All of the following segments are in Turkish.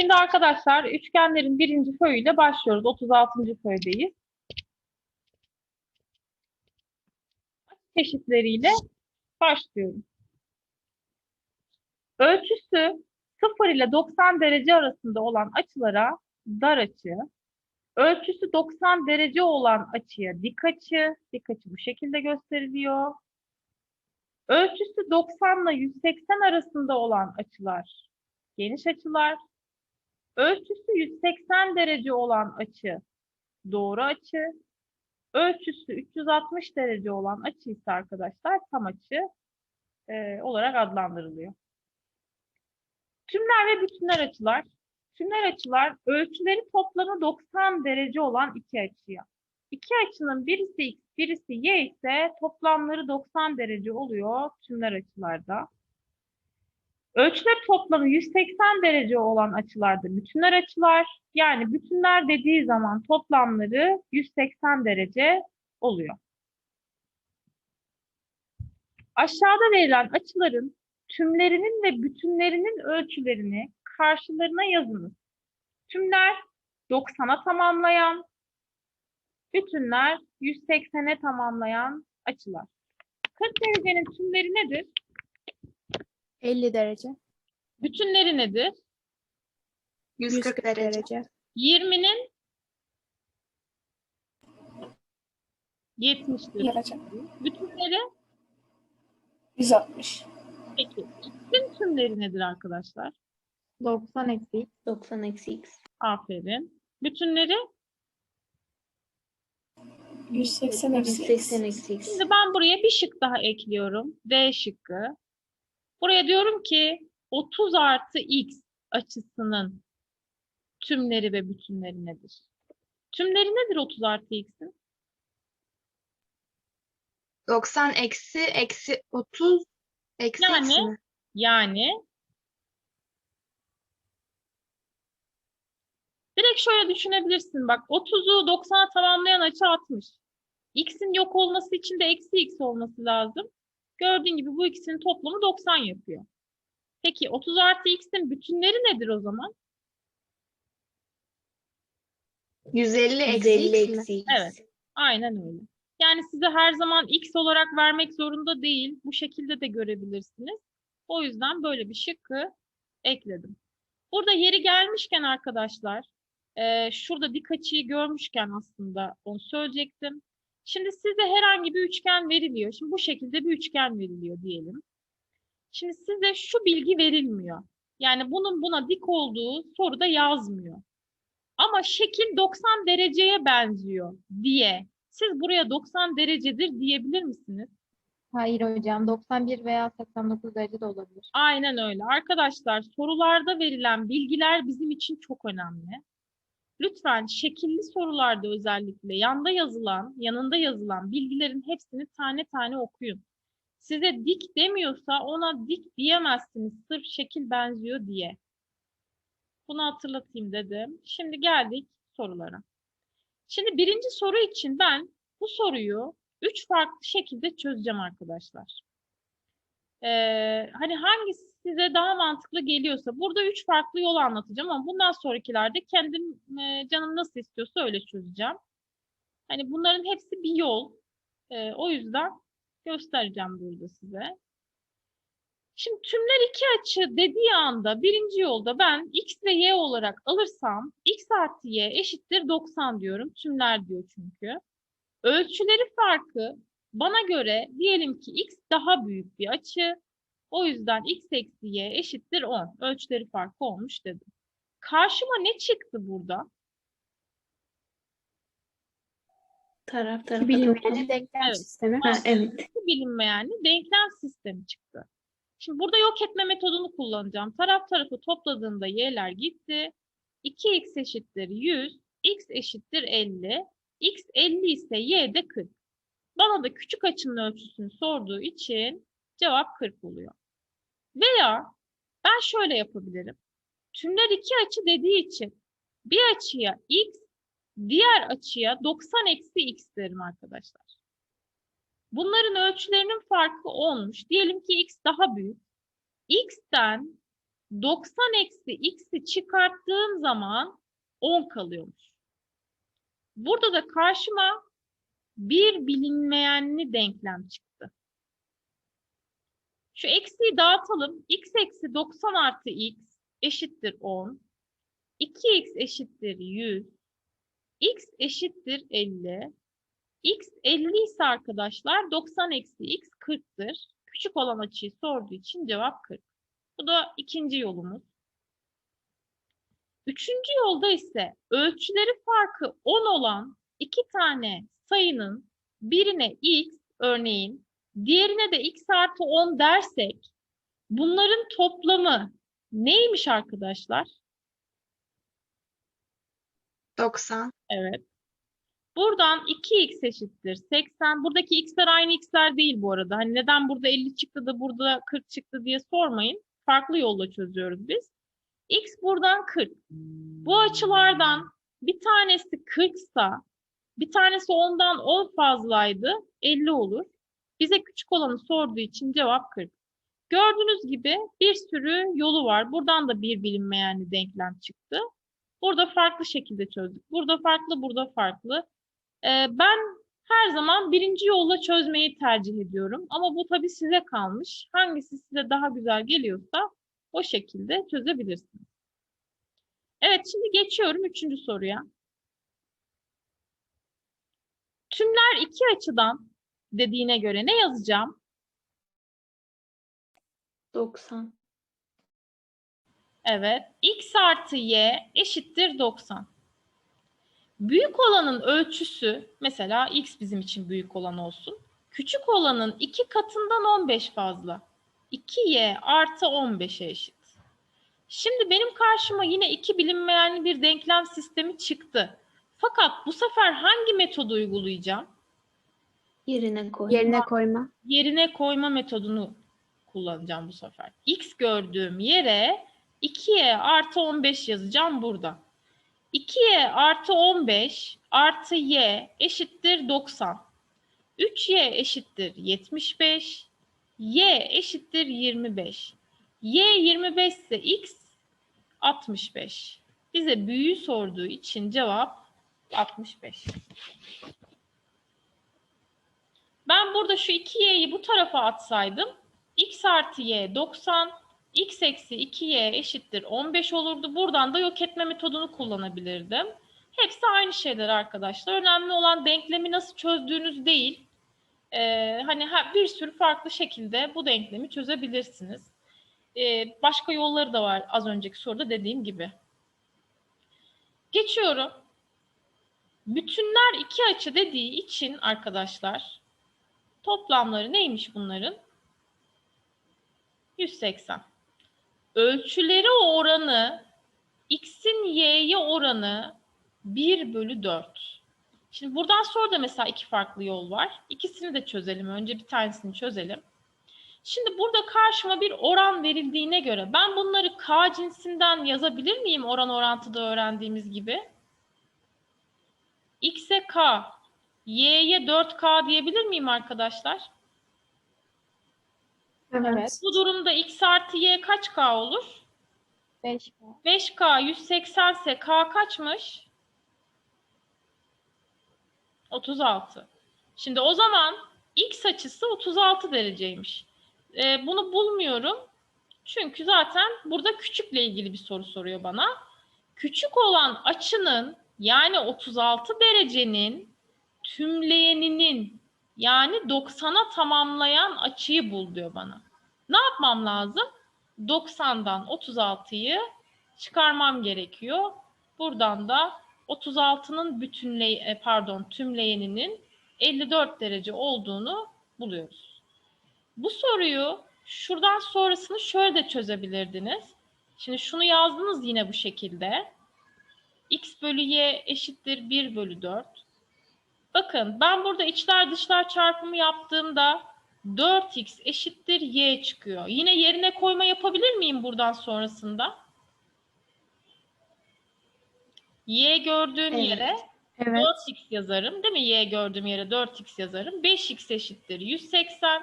Şimdi arkadaşlar üçgenlerin birinci föyüyle başlıyoruz. 36. föydeyiz. Açı çeşitleriyle başlıyorum. Ölçüsü 0 ile 90 derece arasında olan açılara dar açı, ölçüsü 90 derece olan açıya dik açı, dik açı bu şekilde gösteriliyor. Ölçüsü 90 ile 180 arasında olan açılar geniş açılar. Ölçüsü 180 derece olan açı doğru açı. Ölçüsü 360 derece olan açı ise arkadaşlar tam açı e, olarak adlandırılıyor. Tümler ve bütünler açılar. Tümler açılar ölçüleri toplamı 90 derece olan iki açıya. İki açının birisi x, birisi y ise toplamları 90 derece oluyor tümler açılarda. Ölçüler toplamı 180 derece olan açılarda bütünler açılar. Yani bütünler dediği zaman toplamları 180 derece oluyor. Aşağıda verilen açıların tümlerinin ve bütünlerinin ölçülerini karşılarına yazınız. Tümler 90'a tamamlayan, bütünler 180'e tamamlayan açılar. 40 derecenin tümleri nedir? 50 derece. Bütünleri nedir? 140 derece. 20'nin 70 derece. Bütünleri 160. peki. X'in tümleri nedir arkadaşlar? 90 eksi 90 eksi x. Aferin. Bütünleri 180 eksi 180 eksi x. Şimdi ben buraya bir şık daha ekliyorum. D şıkkı. Buraya diyorum ki 30 artı x açısının tümleri ve bütünleri nedir? Tümleri nedir 30 artı x'in? 90 eksi eksi 30 eksi Yani? eksi mi? Yani direkt şöyle düşünebilirsin. Bak 30'u 90'a tamamlayan açı 60. X'in yok olması için de eksi x olması lazım. Gördüğün gibi bu ikisinin toplamı 90 yapıyor. Peki 30 artı x'in bütünleri nedir o zaman? 150 eksi 150 x mi? eksi x. Evet. Aynen öyle. Yani size her zaman x olarak vermek zorunda değil. Bu şekilde de görebilirsiniz. O yüzden böyle bir şıkkı ekledim. Burada yeri gelmişken arkadaşlar, eee, şurada dik açıyı görmüşken aslında onu söyleyecektim. Şimdi size herhangi bir üçgen veriliyor. Şimdi bu şekilde bir üçgen veriliyor diyelim. Şimdi size şu bilgi verilmiyor. Yani bunun buna dik olduğu soruda yazmıyor. Ama şekil 90 dereceye benziyor diye siz buraya 90 derecedir diyebilir misiniz? Hayır hocam 91 veya 89 derece de olabilir. Aynen öyle. Arkadaşlar sorularda verilen bilgiler bizim için çok önemli. Lütfen şekilli sorularda özellikle yanda yazılan, yanında yazılan bilgilerin hepsini tane tane okuyun. Size dik demiyorsa ona dik diyemezsiniz sırf şekil benziyor diye. Bunu hatırlatayım dedim. Şimdi geldik sorulara. Şimdi birinci soru için ben bu soruyu üç farklı şekilde çözeceğim arkadaşlar. Ee, hani hangisi size daha mantıklı geliyorsa burada üç farklı yol anlatacağım ama bundan sonrakilerde kendim e, canım nasıl istiyorsa öyle çözeceğim. Hani bunların hepsi bir yol. Ee, o yüzden göstereceğim burada size. Şimdi tümler iki açı dediği anda birinci yolda ben x ve y olarak alırsam x artı y eşittir 90 diyorum. Tümler diyor çünkü. Ölçüleri farkı bana göre diyelim ki x daha büyük bir açı. O yüzden x eksi y eşittir 10. Ölçüleri farkı olmuş dedim. Karşıma ne çıktı burada? Taraf tarafa Bilinmeyen toplam. denklem Evet. sistemi. Ha, evet. İki bilinmeyenli denklem sistemi çıktı. Şimdi burada yok etme metodunu kullanacağım. Taraf tarafı topladığında y'ler gitti. 2x eşittir 100, x eşittir 50, x 50 ise y de 40. Bana da küçük açının ölçüsünü sorduğu için cevap 40 oluyor. Veya ben şöyle yapabilirim. Tümler iki açı dediği için bir açıya x, diğer açıya 90 eksi x derim arkadaşlar. Bunların ölçülerinin farkı olmuş. Diyelim ki x daha büyük. x'ten 90 eksi x'i çıkarttığım zaman 10 kalıyormuş. Burada da karşıma bir bilinmeyenli denklem çıktı. Şu eksiyi dağıtalım. x eksi 90 artı x eşittir 10. 2x eşittir 100. x eşittir 50. x 50 ise arkadaşlar 90 eksi x 40'tır. Küçük olan açıyı sorduğu için cevap 40. Bu da ikinci yolumuz. Üçüncü yolda ise ölçüleri farkı 10 olan iki tane sayının birine x örneğin diğerine de x artı 10 dersek bunların toplamı neymiş arkadaşlar? 90. Evet. Buradan 2x eşittir 80. Buradaki x'ler aynı x'ler değil bu arada. Hani neden burada 50 çıktı da burada 40 çıktı diye sormayın. Farklı yolla çözüyoruz biz. x buradan 40. Bu açılardan bir tanesi 40 sa bir tanesi ondan 10 fazlaydı 50 olur. Bize küçük olanı sorduğu için cevap 40. Gördüğünüz gibi bir sürü yolu var. Buradan da bir bilinmeyenli denklem çıktı. Burada farklı şekilde çözdük. Burada farklı, burada farklı. Ee, ben her zaman birinci yolla çözmeyi tercih ediyorum. Ama bu tabii size kalmış. Hangisi size daha güzel geliyorsa o şekilde çözebilirsiniz. Evet, şimdi geçiyorum üçüncü soruya. Tümler iki açıdan dediğine göre ne yazacağım? 90. Evet. X artı Y eşittir 90. Büyük olanın ölçüsü mesela X bizim için büyük olan olsun. Küçük olanın iki katından 15 fazla. 2Y artı 15'e eşit. Şimdi benim karşıma yine iki bilinmeyenli bir denklem sistemi çıktı. Fakat bu sefer hangi metodu uygulayacağım? Yerine koy. Yerine koyma. yerine koyma metodunu kullanacağım bu sefer. X gördüğüm yere 2y artı 15 yazacağım burada. 2y artı 15 artı y eşittir 90. 3y eşittir 75. y eşittir 25. y 25 ise x 65. Bize büyüğü sorduğu için cevap 65. Ben burada şu 2y'yi bu tarafa atsaydım x artı y 90, x eksi 2y eşittir 15 olurdu. Buradan da yok etme metodunu kullanabilirdim. Hepsi aynı şeyler arkadaşlar. Önemli olan denklemi nasıl çözdüğünüz değil. Ee, hani ha- bir sürü farklı şekilde bu denklemi çözebilirsiniz. Ee, başka yolları da var az önceki soruda dediğim gibi. Geçiyorum. Bütünler iki açı dediği için arkadaşlar Toplamları neymiş bunların? 180. Ölçüleri oranı x'in y'ye oranı 1 bölü 4. Şimdi buradan sonra da mesela iki farklı yol var. İkisini de çözelim. Önce bir tanesini çözelim. Şimdi burada karşıma bir oran verildiğine göre ben bunları k cinsinden yazabilir miyim oran orantıda öğrendiğimiz gibi? x'e k, y'ye 4k diyebilir miyim arkadaşlar? Evet. Bu durumda x artı y kaç k olur? 5 5k 180 ise k kaçmış? 36. Şimdi o zaman x açısı 36 dereceymiş. Ee, bunu bulmuyorum. Çünkü zaten burada küçükle ilgili bir soru soruyor bana. Küçük olan açının yani 36 derecenin tümleyeninin yani 90'a tamamlayan açıyı bul diyor bana. Ne yapmam lazım? 90'dan 36'yı çıkarmam gerekiyor. Buradan da 36'nın bütünley e, pardon tümleyeninin 54 derece olduğunu buluyoruz. Bu soruyu şuradan sonrasını şöyle de çözebilirdiniz. Şimdi şunu yazdınız yine bu şekilde. x bölü y eşittir 1 bölü 4. Bakın ben burada içler dışlar çarpımı yaptığımda 4x eşittir y çıkıyor. Yine yerine koyma yapabilir miyim buradan sonrasında? y gördüğüm Evet. yere Evet. 4x yazarım değil mi? Y gördüğüm yere 4x yazarım. 5x eşittir 180.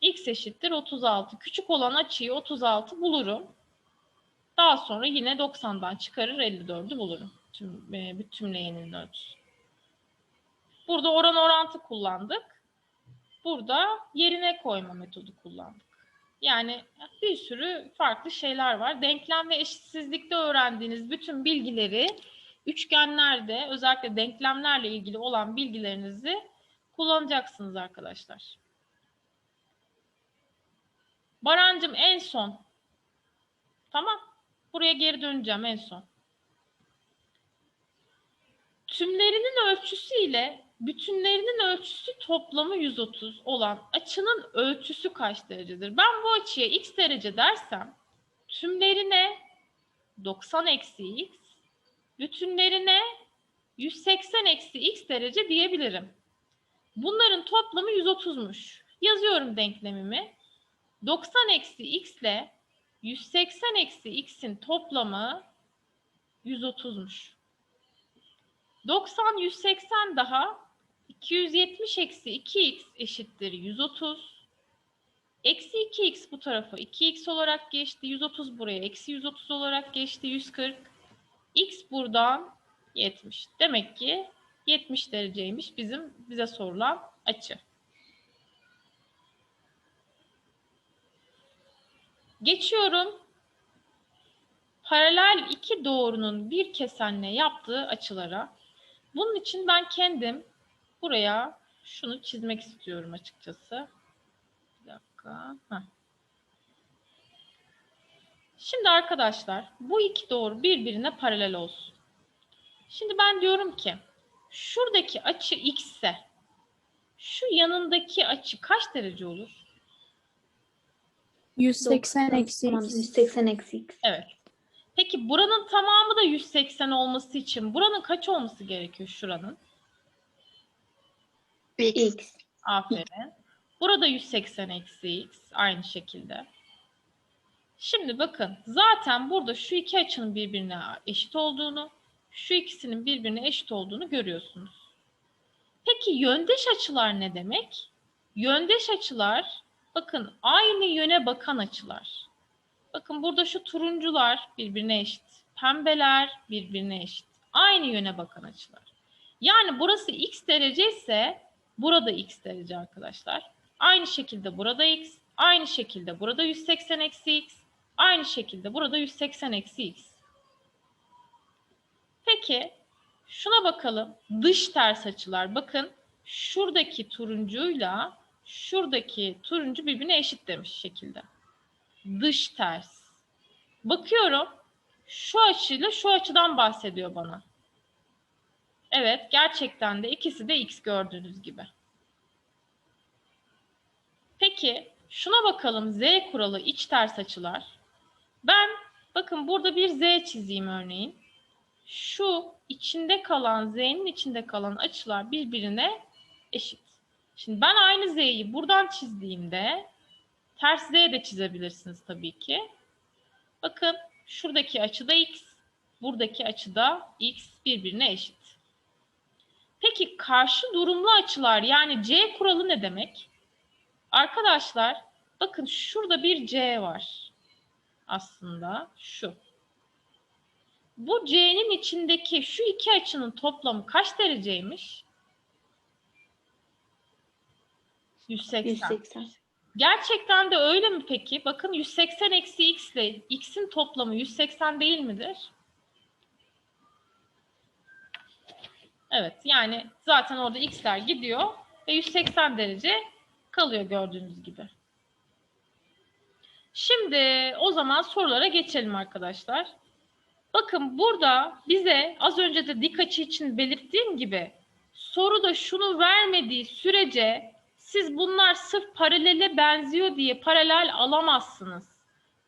x eşittir 36. Küçük olan açıyı 36 bulurum. Daha sonra yine 90'dan çıkarır 54'ü bulurum. Tüm, e, bir tümleyenin ölçüsü. Burada oran orantı kullandık. Burada yerine koyma metodu kullandık. Yani bir sürü farklı şeyler var. Denklem ve eşitsizlikte öğrendiğiniz bütün bilgileri üçgenlerde özellikle denklemlerle ilgili olan bilgilerinizi kullanacaksınız arkadaşlar. Barancım en son. Tamam. Buraya geri döneceğim en son. Tümlerinin ölçüsü ile bütünlerinin ölçüsü toplamı 130 olan açının ölçüsü kaç derecedir? Ben bu açıya x derece dersem tümlerine 90 eksi x, bütünlerine 180 eksi x derece diyebilirim. Bunların toplamı 130'muş. Yazıyorum denklemimi. 90 eksi x ile 180 eksi x'in toplamı 130'muş. 90, 180 daha 270 eksi 2x eşittir 130. Eksi 2x bu tarafa 2x olarak geçti. 130 buraya eksi 130 olarak geçti. 140. x buradan 70. Demek ki 70 dereceymiş bizim bize sorulan açı. Geçiyorum. Paralel iki doğrunun bir kesenle yaptığı açılara. Bunun için ben kendim buraya şunu çizmek istiyorum açıkçası. Bir dakika. Heh. Şimdi arkadaşlar bu iki doğru birbirine paralel olsun. Şimdi ben diyorum ki şuradaki açı x ise şu yanındaki açı kaç derece olur? 180 eksi 90, x. 180 eksi x. Evet. Peki buranın tamamı da 180 olması için buranın kaç olması gerekiyor şuranın? X. X. Aferin. Burada 180 eksi x aynı şekilde. Şimdi bakın zaten burada şu iki açının birbirine eşit olduğunu, şu ikisinin birbirine eşit olduğunu görüyorsunuz. Peki yöndeş açılar ne demek? Yöndeş açılar bakın aynı yöne bakan açılar. Bakın burada şu turuncular birbirine eşit. Pembeler birbirine eşit. Aynı yöne bakan açılar. Yani burası x derece ise burada x derece arkadaşlar. Aynı şekilde burada x, aynı şekilde burada 180 eksi x, aynı şekilde burada 180 eksi x. Peki şuna bakalım. Dış ters açılar. Bakın şuradaki turuncuyla şuradaki turuncu birbirine eşit demiş şekilde. Dış ters. Bakıyorum. Şu açıyla şu açıdan bahsediyor bana. Evet, gerçekten de ikisi de x gördüğünüz gibi. Peki, şuna bakalım z kuralı iç ters açılar. Ben bakın burada bir z çizeyim örneğin. Şu içinde kalan z'nin içinde kalan açılar birbirine eşit. Şimdi ben aynı z'yi buradan çizdiğimde ters z de çizebilirsiniz tabii ki. Bakın şuradaki açıda x, buradaki açıda x birbirine eşit. Peki karşı durumlu açılar yani C kuralı ne demek? Arkadaşlar bakın şurada bir C var. Aslında şu. Bu C'nin içindeki şu iki açının toplamı kaç dereceymiş? 180. 180. Gerçekten de öyle mi peki? Bakın 180 eksi x ile x'in toplamı 180 değil midir? Evet yani zaten orada x'ler gidiyor ve 180 derece kalıyor gördüğünüz gibi. Şimdi o zaman sorulara geçelim arkadaşlar. Bakın burada bize az önce de dik açı için belirttiğim gibi soruda şunu vermediği sürece siz bunlar sırf paralele benziyor diye paralel alamazsınız.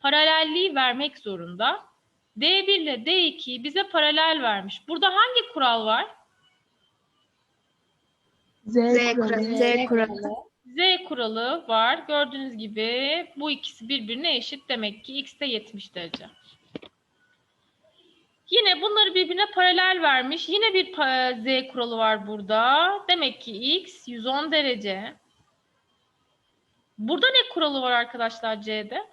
Paralelliği vermek zorunda. D1 ile D2'yi bize paralel vermiş. Burada hangi kural var? Z, Z kuralı. Z kuralı. Z kuralı var. Gördüğünüz gibi bu ikisi birbirine eşit. Demek ki x de 70 derece. Yine bunları birbirine paralel vermiş. Yine bir Z kuralı var burada. Demek ki x 110 derece. Burada ne kuralı var arkadaşlar C'de?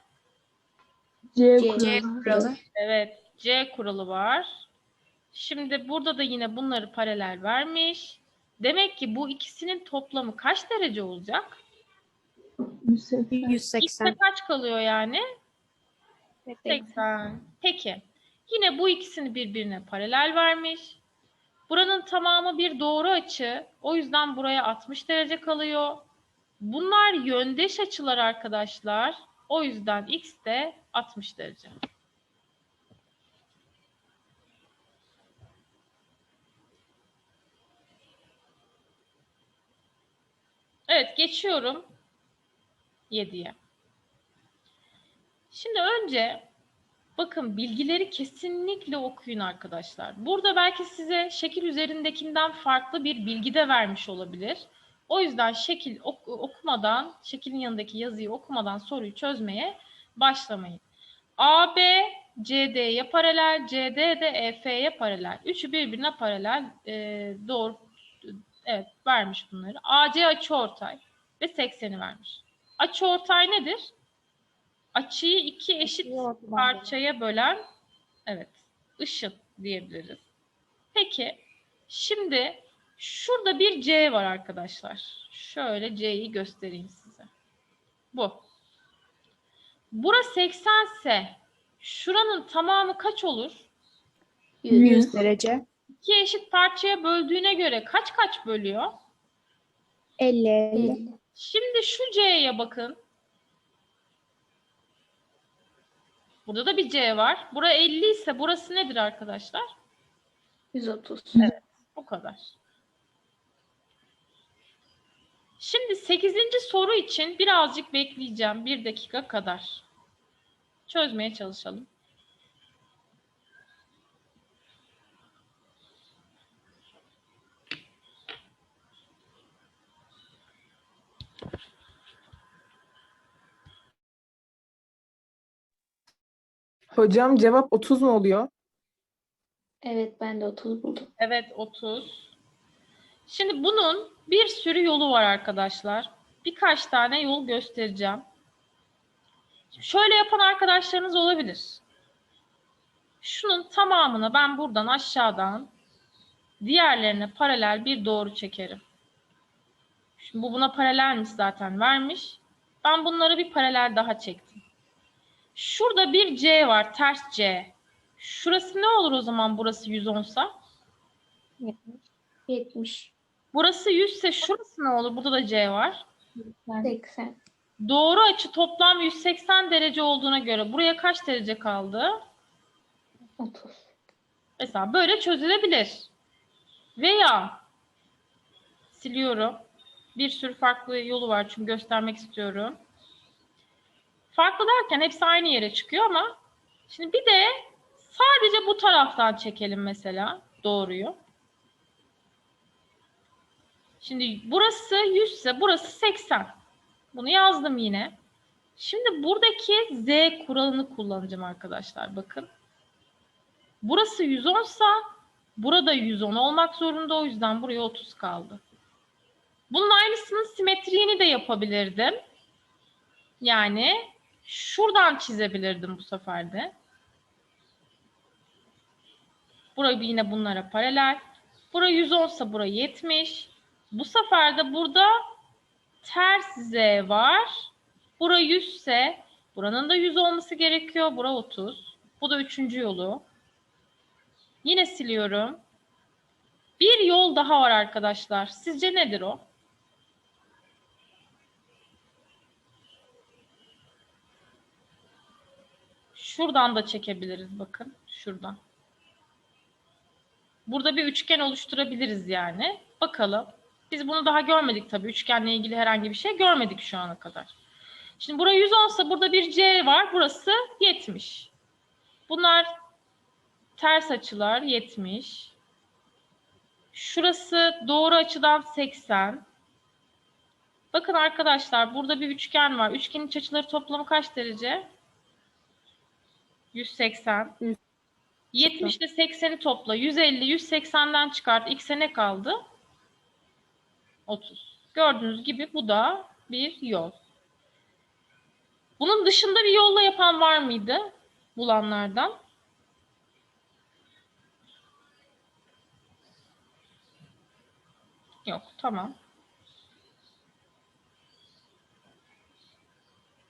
C, C. C kuralı. kuralı. Evet, C kuralı var. Şimdi burada da yine bunları paralel vermiş. Demek ki bu ikisinin toplamı kaç derece olacak? 180. 180. X'e kaç kalıyor yani? 80. Peki. Yine bu ikisini birbirine paralel vermiş. Buranın tamamı bir doğru açı. O yüzden buraya 60 derece kalıyor. Bunlar yöndeş açılar arkadaşlar. O yüzden x de 60 derece. Evet, geçiyorum 7'ye. Şimdi önce bakın bilgileri kesinlikle okuyun arkadaşlar. Burada belki size şekil üzerindekinden farklı bir bilgi de vermiş olabilir. O yüzden şekil ok- okumadan, şeklin yanındaki yazıyı okumadan soruyu çözmeye başlamayın. AB CD'ye paralel, CD de EF'ye paralel. Üçü birbirine paralel. Ee, doğru. Evet, vermiş bunları. AC açıortay ve 80'i vermiş. Açıortay nedir? Açıyı iki eşit parçaya bölen evet ışın diyebiliriz. Peki şimdi şurada bir C var arkadaşlar. Şöyle C'yi göstereyim size. Bu. Bura 80 ise şuranın tamamı kaç olur? 100. 100. derece. İki eşit parçaya böldüğüne göre kaç kaç bölüyor? 50 50. 50. Şimdi şu C'ye bakın. Burada da bir C var. Bura 50 ise burası nedir arkadaşlar? 130. O kadar. Şimdi 8. soru için birazcık bekleyeceğim. Bir dakika kadar. Çözmeye çalışalım. Hocam cevap 30 mu oluyor? Evet ben de 30 buldum. Evet 30. Şimdi bunun bir sürü yolu var arkadaşlar. Birkaç tane yol göstereceğim. Şöyle yapan arkadaşlarınız olabilir. Şunun tamamını ben buradan aşağıdan diğerlerine paralel bir doğru çekerim. Şimdi bu buna paralelmiş zaten vermiş. Ben bunları bir paralel daha çektim. Şurada bir C var, ters C. Şurası ne olur o zaman burası 110 sa? 70, 70. Burası 100 ise şurası ne olur? Burada da C var. 80, 80. Doğru açı toplam 180 derece olduğuna göre buraya kaç derece kaldı? 30. Mesela böyle çözülebilir. Veya siliyorum. Bir sürü farklı yolu var çünkü göstermek istiyorum. Farklı derken hepsi aynı yere çıkıyor ama şimdi bir de sadece bu taraftan çekelim mesela doğruyu. Şimdi burası 100 ise burası 80. Bunu yazdım yine. Şimdi buradaki Z kuralını kullanacağım arkadaşlar. Bakın. Burası 110 sa burada 110 olmak zorunda. O yüzden buraya 30 kaldı. Bunun aynısının simetriğini de yapabilirdim. Yani şuradan çizebilirdim bu sefer de. Burayı yine bunlara paralel. Bura 110 ise bura 70. Bu sefer de burada ters Z var. Bura 100 ise buranın da 100 olması gerekiyor. Bura 30. Bu da üçüncü yolu. Yine siliyorum. Bir yol daha var arkadaşlar. Sizce nedir o? Şuradan da çekebiliriz bakın. Şuradan. Burada bir üçgen oluşturabiliriz yani. Bakalım. Biz bunu daha görmedik tabii. Üçgenle ilgili herhangi bir şey görmedik şu ana kadar. Şimdi burası 100 olsa burada bir C var. Burası 70. Bunlar ters açılar 70. Şurası doğru açıdan 80. Bakın arkadaşlar burada bir üçgen var. Üçgenin iç açıları toplamı kaç derece? 180. 70 ile 80'i topla. 150, 180'den çıkart. X'e ne kaldı? 30. Gördüğünüz gibi bu da bir yol. Bunun dışında bir yolla yapan var mıydı bulanlardan? Yok, tamam.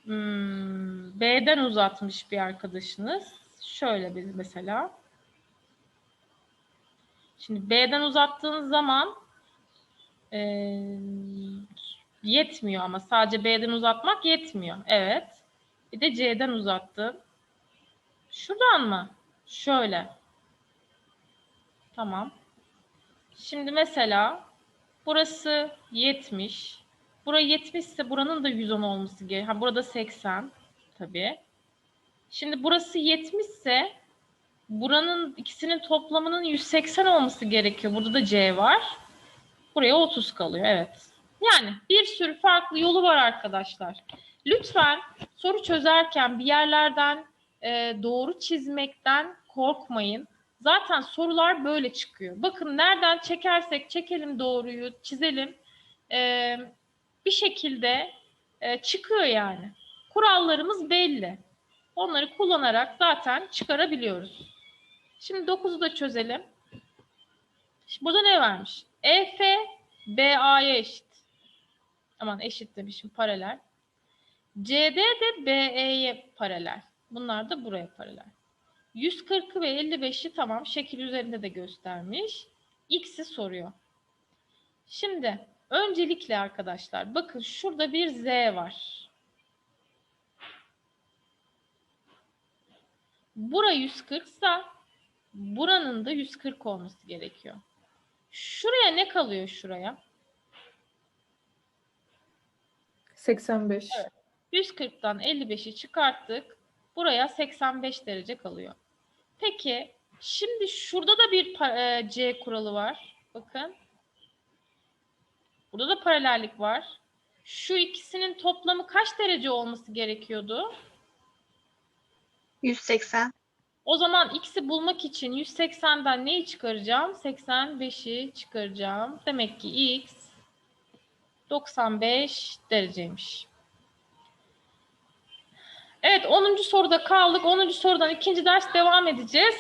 Hmm, B'den uzatmış bir arkadaşınız. Şöyle bir mesela. Şimdi B'den uzattığınız zaman eee, yetmiyor ama sadece B'den uzatmak yetmiyor. Evet. Bir de C'den uzattın. Şuradan mı? Şöyle. Tamam. Şimdi mesela burası 70. Bura 70 ise buranın da 110 olması gerekiyor. Ha burada 80 tabii. Şimdi burası 70 ise buranın ikisinin toplamının 180 olması gerekiyor. Burada da C var. Buraya 30 kalıyor. Evet. Yani bir sürü farklı yolu var arkadaşlar. Lütfen soru çözerken bir yerlerden e, doğru çizmekten korkmayın. Zaten sorular böyle çıkıyor. Bakın nereden çekersek çekelim doğruyu, çizelim. E, bir şekilde e, çıkıyor yani. Kurallarımız belli. Onları kullanarak zaten çıkarabiliyoruz. Şimdi 9'u da çözelim. Şimdi burada ne vermiş? EF BA'ya eşit. Aman eşit demişim paralel. CD de BE'ye paralel. Bunlar da buraya paralel. 140'ı ve 55'i tamam şekil üzerinde de göstermiş. X'i soruyor. Şimdi öncelikle arkadaşlar bakın şurada bir Z var. Bura 140 sa buranın da 140 olması gerekiyor. Şuraya ne kalıyor şuraya? 85. 140'tan 55'i çıkarttık. Buraya 85 derece kalıyor. Peki şimdi şurada da bir e, C kuralı var. Bakın. Burada da paralellik var. Şu ikisinin toplamı kaç derece olması gerekiyordu? 180. O zaman x'i bulmak için 180'den neyi çıkaracağım? 85'i çıkaracağım. Demek ki x 95 dereceymiş. Evet 10. soruda kaldık. 10. sorudan ikinci ders devam edeceğiz.